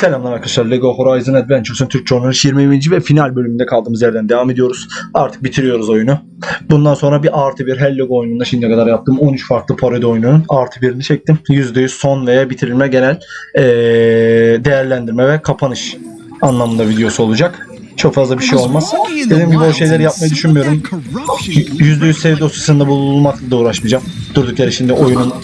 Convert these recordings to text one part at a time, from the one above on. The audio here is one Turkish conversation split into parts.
Selamlar arkadaşlar. Lego Horizon Adventures'ın Türkçe oynanış 20. ve final bölümünde kaldığımız yerden devam ediyoruz. Artık bitiriyoruz oyunu. Bundan sonra bir artı bir Hell Lego oyununda şimdiye kadar yaptığım 13 farklı parodi oyununun artı birini çektim. %100 son veya bitirilme genel eee, değerlendirme ve kapanış anlamında videosu olacak. Çok fazla bir şey olmaz. Dediğim gibi o şeyleri yapmayı düşünmüyorum. %100 save dosyasında bulunmakla da uğraşmayacağım. Durduk yere şimdi oyunun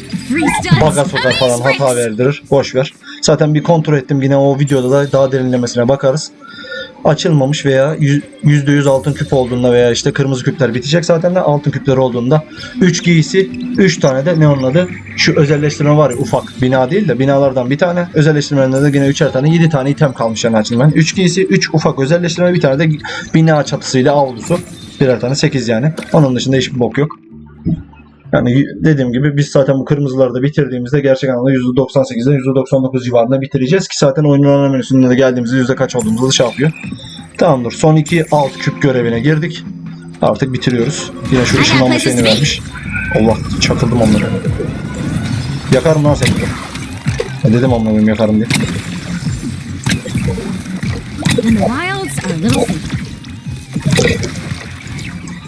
baga sokar falan hata verdirir. Boş ver. Zaten bir kontrol ettim yine o videoda da daha derinlemesine bakarız. Açılmamış veya yüz- %100 altın küp olduğunda veya işte kırmızı küpler bitecek zaten de altın küpler olduğunda 3 giysi 3 tane de ne onun adı. Şu özelleştirme var ya ufak bina değil de binalardan bir tane. Özelleştirmelerinde de yine 3'er tane 7 tane item kalmış yani açılmayan 3 giysi 3 ufak özelleştirme bir tane de bina çatısıyla avlusu. Birer tane 8 yani. Onun dışında hiçbir bok yok. Yani dediğim gibi biz zaten bu kırmızıları da bitirdiğimizde gerçek anlamda %98'den %99 civarında bitireceğiz ki zaten oyunun ana menüsünde de geldiğimizde yüzde kaç olduğumuzu da şey yapıyor. Tamamdır. Son iki alt küp görevine girdik. Artık bitiriyoruz. Yine şu ışınlanma şeyini vermiş. Allah çakıldım onları. Yakarım lan seni. Ya dedim anlamıyorum yakarım diye.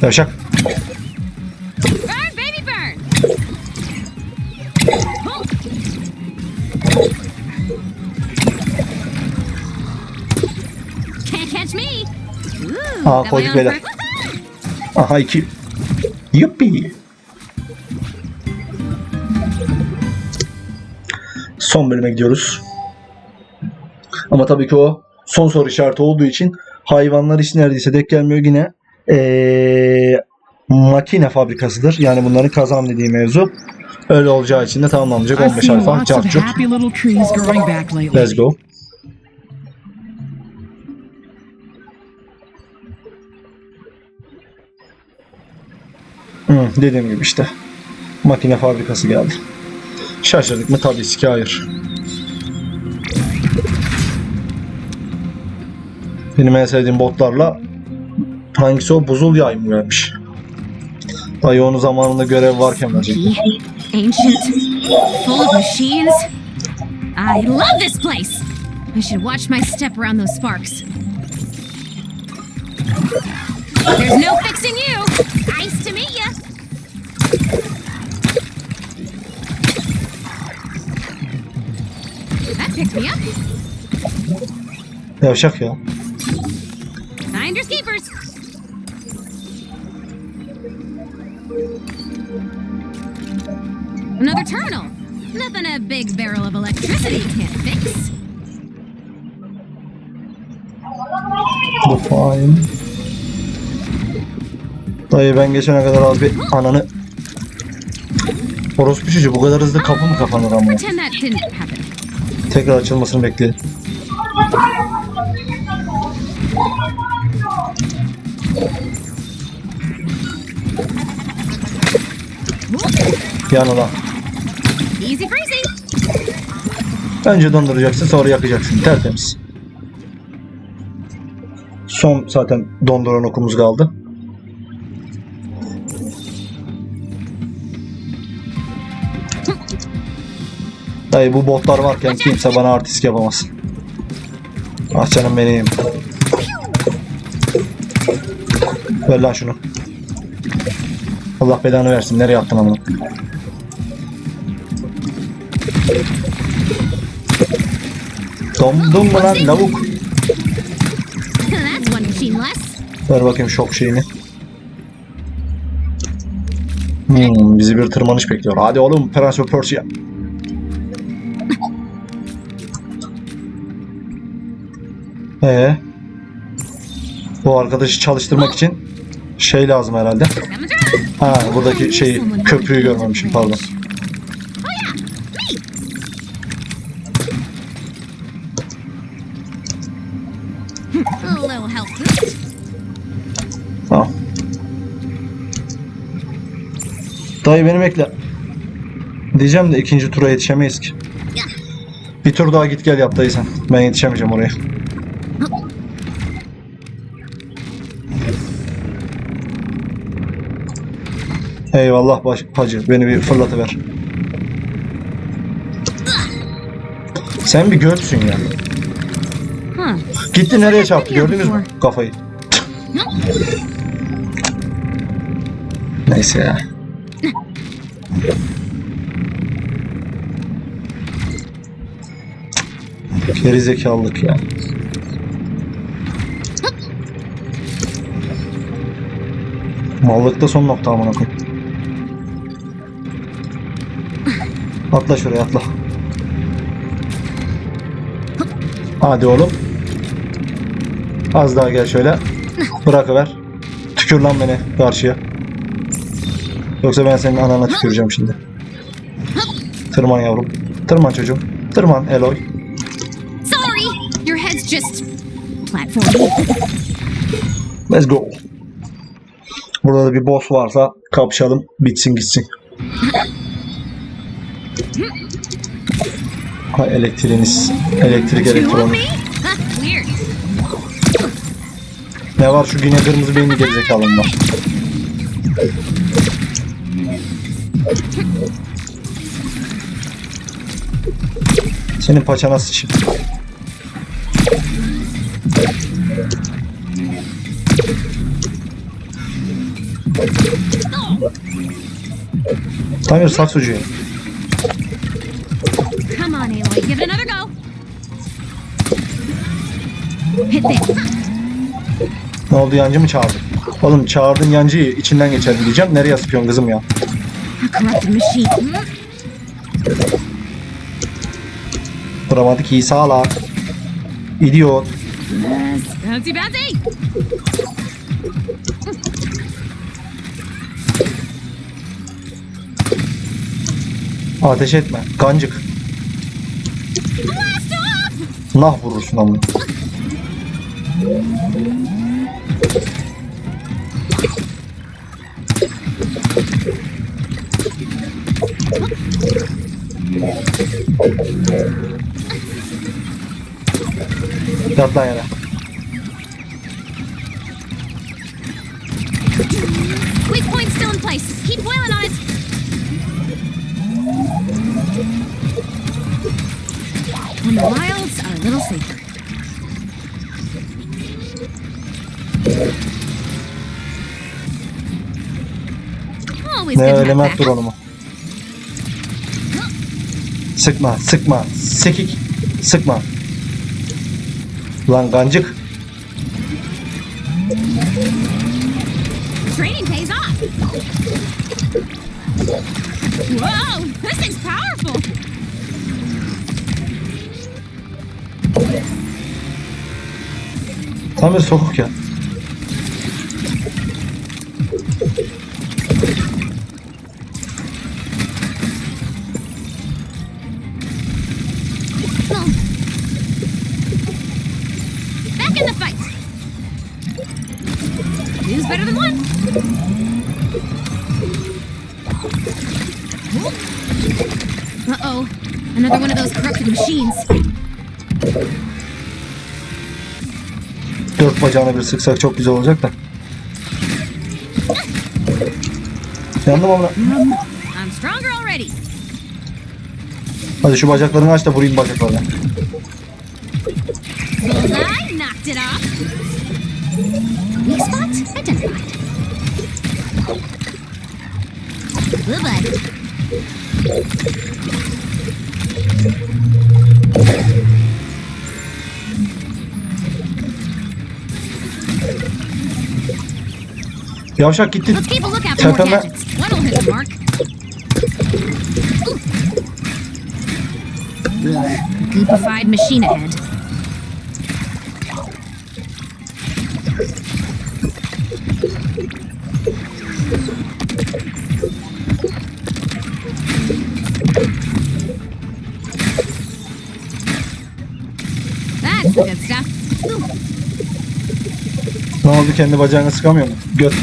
Yavşak. Aa, koyduk beyler. Aha iki. Yuppi. Son bölüme gidiyoruz. Ama tabii ki o son soru işareti olduğu için hayvanlar hiç neredeyse denk gelmiyor yine. Ee, makine fabrikasıdır. Yani bunların kazan dediği mevzu. Öyle olacağı için de tamamlanacak I've 15 seen alfa. lots Hı, dediğim gibi işte. Makine fabrikası geldi. Şaşırdık mı? Tabii ki hayır. Benim en sevdiğim botlarla hangisi o? Buzul yay mı vermiş? Dayı onu zamanında görev varken verecek. Ancient, full of machines. I love this place! I should watch my step around those sparks. There's no fixing you! Nice to meet ya! That picked me up. Yavşak ya. Finders keepers. Another terminal. Nothing a big barrel of electricity can't fix. Define. Dayı ben geçene kadar az bir ananı Orospu çocuğu bu kadar hızlı kapı mı kapanır ama? Tekrar açılmasını bekleyelim. Yanına. Easy. Önce donduracaksın sonra yakacaksın. Tertemiz. Son zaten donduran okumuz kaldı. Dayı bu botlar varken kimse bana artist yapamaz. Ah canım benim. Ver lan şunu. Allah belanı versin. Nereye attın onu? Dondum mu lan lavuk? Ver bakayım şok şeyini. Hmm, bizi bir tırmanış bekliyor. Hadi oğlum Prens ve Persia. Ee, bu arkadaşı çalıştırmak için şey lazım herhalde. Ha buradaki şeyi köprüyü görmemişim pardon. Tamam. Dayı beni bekle. Diyeceğim de ikinci tura yetişemeyiz ki. Bir tur daha git gel yap dayı sen. Ben yetişemeyeceğim oraya. Eyvallah baş, hacı. Beni bir fırlatıver. Sen bir götsün ya. Gitti nereye çarptı gördünüz mü kafayı? Neyse ya. Geri ya. Mallıkta son nokta amına koyayım. Atla şuraya atla. Hadi oğlum. Az daha gel şöyle. Bırakıver. Tükür lan beni karşıya. Yoksa ben senin anana tüküreceğim şimdi. Tırman yavrum. Tırman çocuğum. Tırman Eloy. Sorry, your head's just platformy. Let's go. Burada da bir boss varsa kapışalım. Bitsin gitsin. Ha elektriğiniz. Elektrik weird. Ne var şu yine kırmızı beyinli gerizekalım var. Senin paçana sıçayım. Tamir sak sucuğu. On, Aloy, give it another go. Hit this. Ne oldu yancı mı çağırdın? Oğlum çağırdın yancıyı içinden geçer diyeceğim. Nereye sıkıyorsun kızım ya? A corrupted machine. Hmm? Vuramadı ki salak. İdiot. Yes. Bouncy bouncy. Ateş etme. Kancık. Nah vurursun ama. Yat lan yere. Weak point still in place. Keep boiling on it. Wilds are a little safer. Always Ne good to have backup. drone'u mu? Sıkma, sıkma. Sekik. Sıkma. Lan gancık. Tam bir sokuk ya. Dört bacağına bir sıksak çok güzel olacak da. Yandım already. Hadi şu bacaklarını aç da vurayım bacaklarına. Bullseye Yavşak gitti. Let's keep a lookout for more Tepeme- goopified machine ahead. Oldu kendi bacağını sıkamıyor mu? Göt.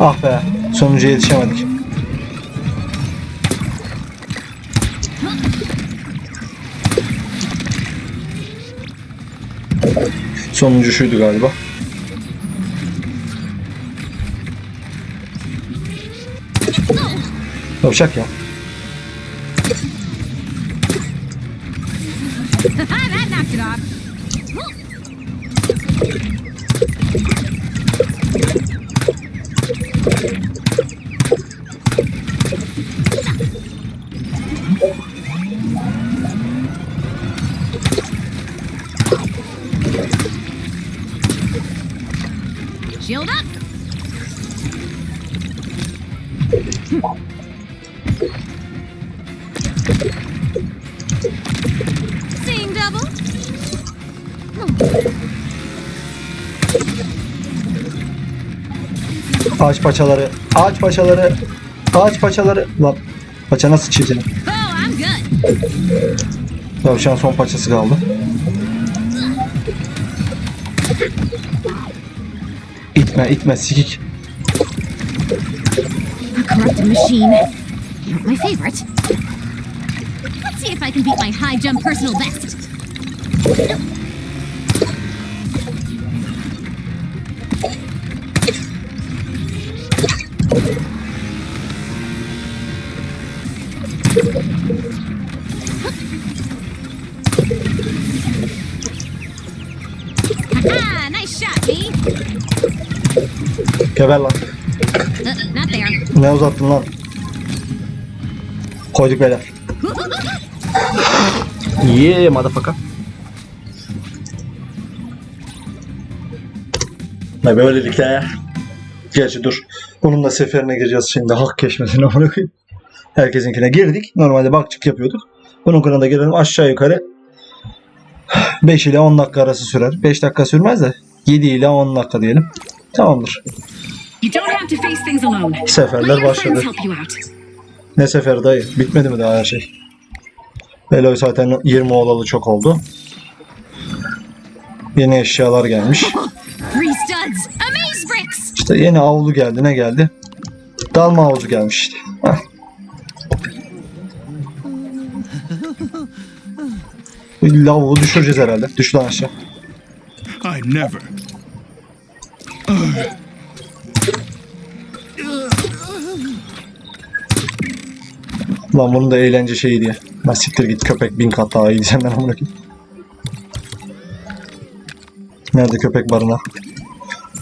Ah be. Sonuca yetişemedik. Sonuncu şuydu galiba. Yavşak ya. that knocked Seeing double. Ağaç paçaları. Ağaç paçaları. Ağaç paçaları. Lan paça nasıl çizelim? Oh, I'm good. Tavşan son paçası kaldı. İtme itme sikik. A corrupted machine. Not my favorite. I can beat my high jump personal best. Haha, nice shot, me. Geber lan. Uh, not there. Ne uzattın lan? Koyduk beyler. Yeah motherfucker. Ne böylelikle. Gerçi dur. Bunun da seferine gireceğiz şimdi. Hak keşmesine amına koyayım. Herkesinkine girdik. Normalde bakçık yapıyorduk. Bunun kanalına girelim aşağı yukarı 5 ile 10 dakika arası sürer. 5 dakika sürmez de 7 ile 10 dakika diyelim. Tamamdır. You don't have to face things alone. Let Seferler başladı. help you out. Ne sefer dayı? Bitmedi mi daha her şey? Beloy zaten 20 olalı çok oldu. Yeni eşyalar gelmiş. İşte yeni avlu geldi. Ne geldi? Dalma havuzu gelmiş işte. Heh. Lavuğu düşüreceğiz herhalde. Düş lan aşağı. I never. Lan bunun da eğlence şeyi diye. Ben siktir git köpek bin kat daha iyi diyeceğim ben amına. Nerede köpek barına?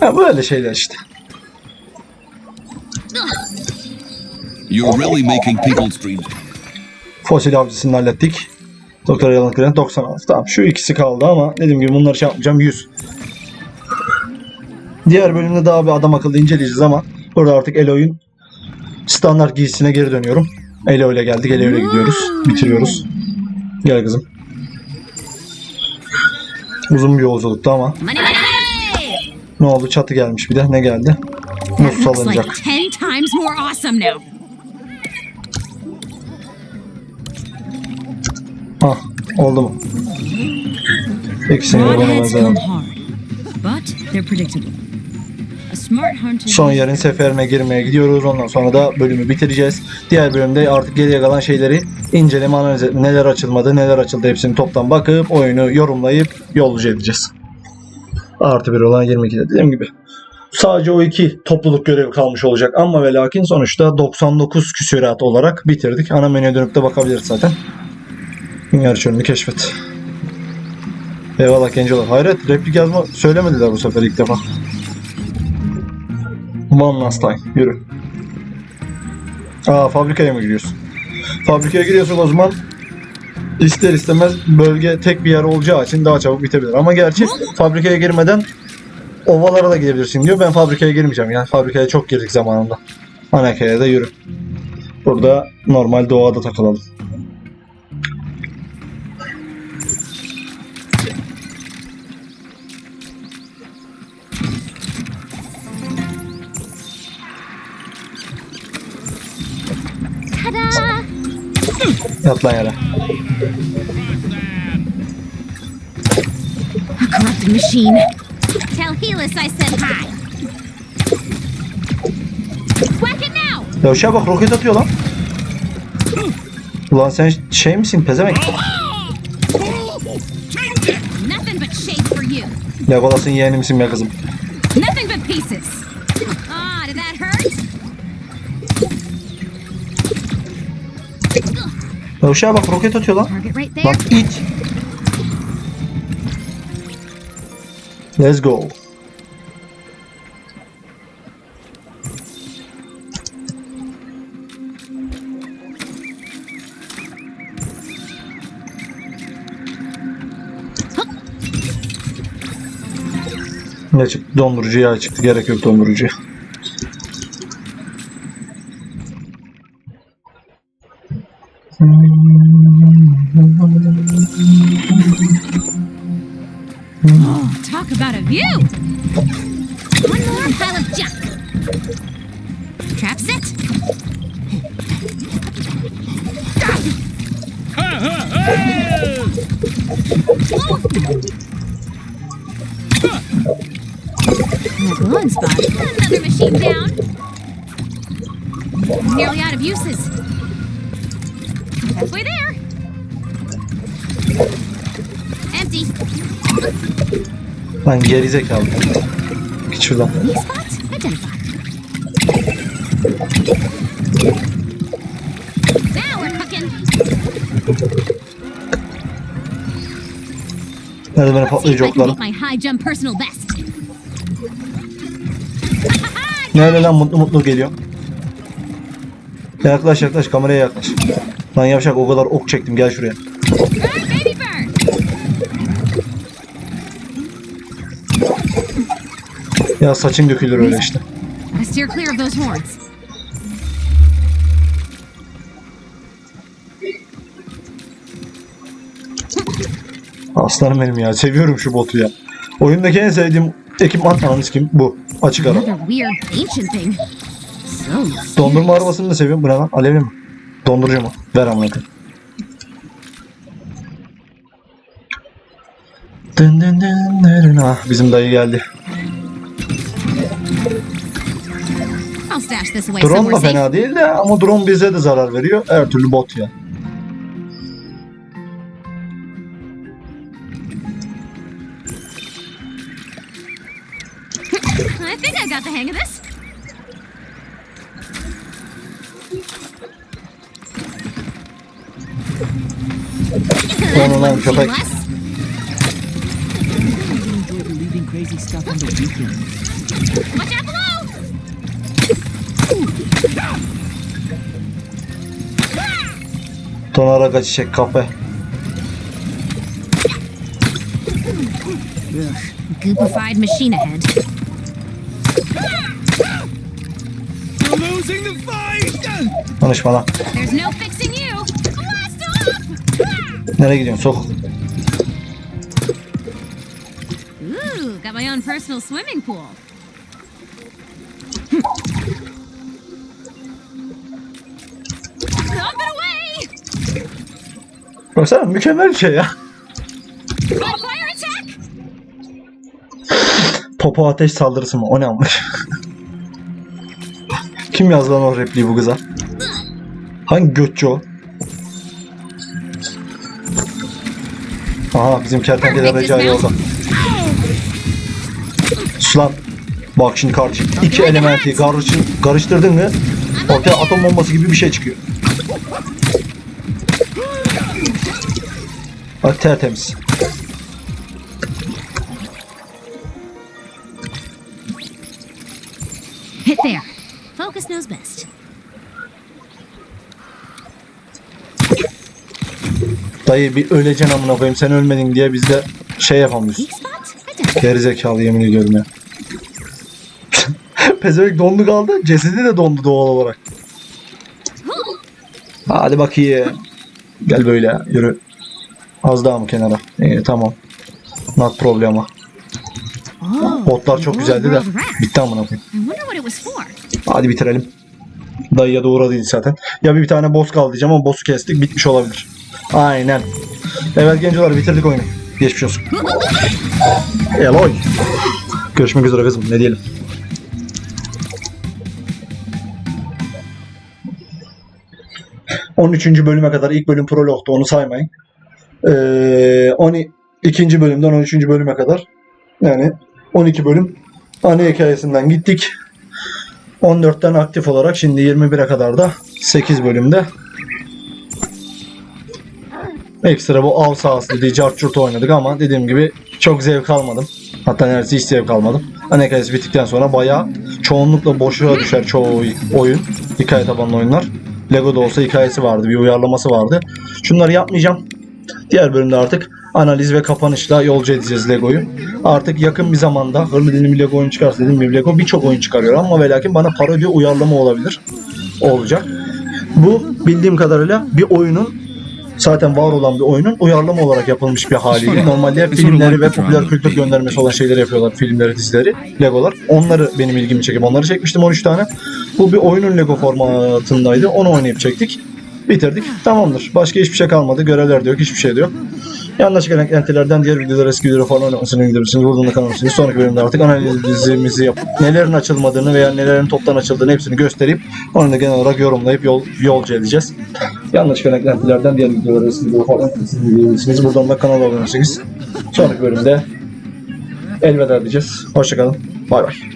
Ha böyle şeyler işte. You're really making people's dreams. Fosil avcısını hallettik. Doktor Yalan Kren 96. Tamam şu ikisi kaldı ama dediğim gibi bunları şey yapmayacağım 100. Diğer bölümde daha bir adam akıllı inceleyeceğiz ama burada artık Eloy'un standart giysisine geri dönüyorum. Elo ile geldik. Elo ile gidiyoruz. Bitiriyoruz. Gel kızım. Uzun bir yolculuktu ama ne oldu? Çatı gelmiş bir de. Ne geldi? Muz salınacak. Ah oldu mu? İkisini de bana but they're predictable. Son yerin seferine girmeye gidiyoruz. Ondan sonra da bölümü bitireceğiz. Diğer bölümde artık geriye kalan şeyleri inceleme analiz et- neler açılmadı neler açıldı hepsini toptan bakıp oyunu yorumlayıp yolcu edeceğiz. Artı bir olan 22'de dediğim gibi. Sadece o iki topluluk görevi kalmış olacak ama ve lakin sonuçta 99 küsurat olarak bitirdik. Ana menüye dönüp de bakabiliriz zaten. Dünya çölünü keşfet. Eyvallah gencolar. Hayret replik yazma söylemediler bu sefer ilk defa. One last time. Yürü. Aa fabrikaya mı giriyorsun? Fabrikaya giriyorsun o zaman ister istemez bölge tek bir yer olacağı için daha çabuk bitebilir. Ama gerçi fabrikaya girmeden ovalara da gidebilirsin diyor. Ben fabrikaya girmeyeceğim. Yani fabrikaya çok girdik zamanında. Anakaya da yürü. Burada normal doğada takılalım. Yat lan yere. A corrupted machine. Tell Helis I said hi. Whack it now! Yavşağa bak roket atıyor lan. Ulan sen şey misin pezevenk? Nothing but shade for you. Legolas'ın yeğeni misin be kızım? Ya uşağa bak roket atıyor lan. Bak it. Let's go. Ne çıktı? Dondurucu yağ çıktı. Gerek yok dondurucuya. View. One more pile of junk. Trap set. My glowing spot. Another machine down. Nearly out of uses. Halfway there. Empty. Lan gerizekalı. Git şuradan. Nerede see patlayıcı oklarım. Nerede lan mutlu mutlu geliyor. Yaklaş yaklaş kameraya yaklaş. Lan yavşak o kadar ok çektim gel şuraya. Ya saçın dökülür öyle işte. Aslanım benim ya seviyorum şu botu ya. Oyundaki en sevdiğim ekipman ananız kim? Bu. Açık ara. Dondurma arabasını da seviyorum. Bu ne lan? Alevi mi? Dondurucu mu? Ver koyayım. Dın dın dın dın. Ah bizim dayı geldi. Drone da fena değil de ama drone bize de zarar veriyor. Her türlü bot ya. I think I got the hang of this. Onu lan Machine köpek. Tonara kaçacak kafe. Goopified machine ahead. We're losing the fight! Konuşma lan. There's no fixing you. Blast off! Nereye gidiyorsun? Sok. Ooh, got my own personal swimming pool. Baksana mükemmel bir şey ya. Popo ateş saldırısı mı? O ne ammış? Kim yazdı lan o repliği bu kıza? Hangi götçü o? Aha bizim kertenkele Recai orada. Sus lan. Bak şimdi kardeşim. iki elementi karıştırdın mı ortaya atom bombası gibi bir şey çıkıyor. Bak tertemiz. Hit there. Focus knows best. Dayı bir öleceksin amına koyayım sen ölmedin diye biz de şey yapamıyoruz. Gerizekalı yemin ediyorum ya. Pezevenk dondu kaldı. Cesedi de dondu doğal olarak. Hadi bakayım. Gel böyle yürü. Az daha mı kenara? İyi tamam. Not problema. Oh, Botlar çok güzeldi de. Bitti amına koyayım. Hadi bitirelim. Dayıya da uğradıydı zaten. Ya bir tane boss kaldı diyeceğim ama boss'u kestik. Bitmiş olabilir. Aynen. Evet gençler bitirdik oyunu. Geçmiş olsun. Eloy. Görüşmek üzere kızım. Ne diyelim. ...13. bölüme kadar ilk bölüm prologtu onu saymayın. Ee, 12. bölümden 13. bölüme kadar Yani 12 bölüm anne hikayesinden gittik. 14'ten aktif olarak şimdi 21'e kadar da 8 bölümde ekstra bu av sahası dediği cart oynadık ama dediğim gibi çok zevk almadım. Hatta neredeyse hiç zevk almadım. Ana hikayesi bittikten sonra bayağı çoğunlukla boşluğa düşer çoğu oyun. Hikaye tabanlı oyunlar. Lego'da olsa hikayesi vardı, bir uyarlaması vardı. Şunları yapmayacağım. Diğer bölümde artık analiz ve kapanışla yolcu edeceğiz Lego'yu. Artık yakın bir zamanda hırlı dilim bir Lego oyun çıkarsa dediğim gibi Lego birçok oyun çıkarıyor ama ve lakin bana parodi uyarlama olabilir. Olacak. Bu bildiğim kadarıyla bir oyunun zaten var olan bir oyunun uyarlama olarak yapılmış bir haliydi. Normalde hep filmleri ve popüler kültür göndermesi olan şeyleri yapıyorlar. Filmleri, dizileri, Legolar. Onları benim ilgimi çekip onları çekmiştim 13 tane. Bu bir oyunun Lego formatındaydı. Onu oynayıp çektik. Bitirdik. Tamamdır. Başka hiçbir şey kalmadı. Görevler de yok. Hiçbir şey de yok. Yanlış gelen eklentilerden diğer videolar, eski videoları falan oynamasını gidebilirsiniz. Buradan da kanalımızın sonraki bölümde artık analizimizi yapıp nelerin açılmadığını veya nelerin toptan açıldığını hepsini gösterip onu da genel olarak yorumlayıp yol, yolcu edeceğiz. Yanlış gelen eklentilerden diğer videoları, eski videoları falan izleyebilirsiniz. Buradan da kanala abone olursanız sonraki bölümde elveda diyeceğiz. Hoşçakalın. Bay bay.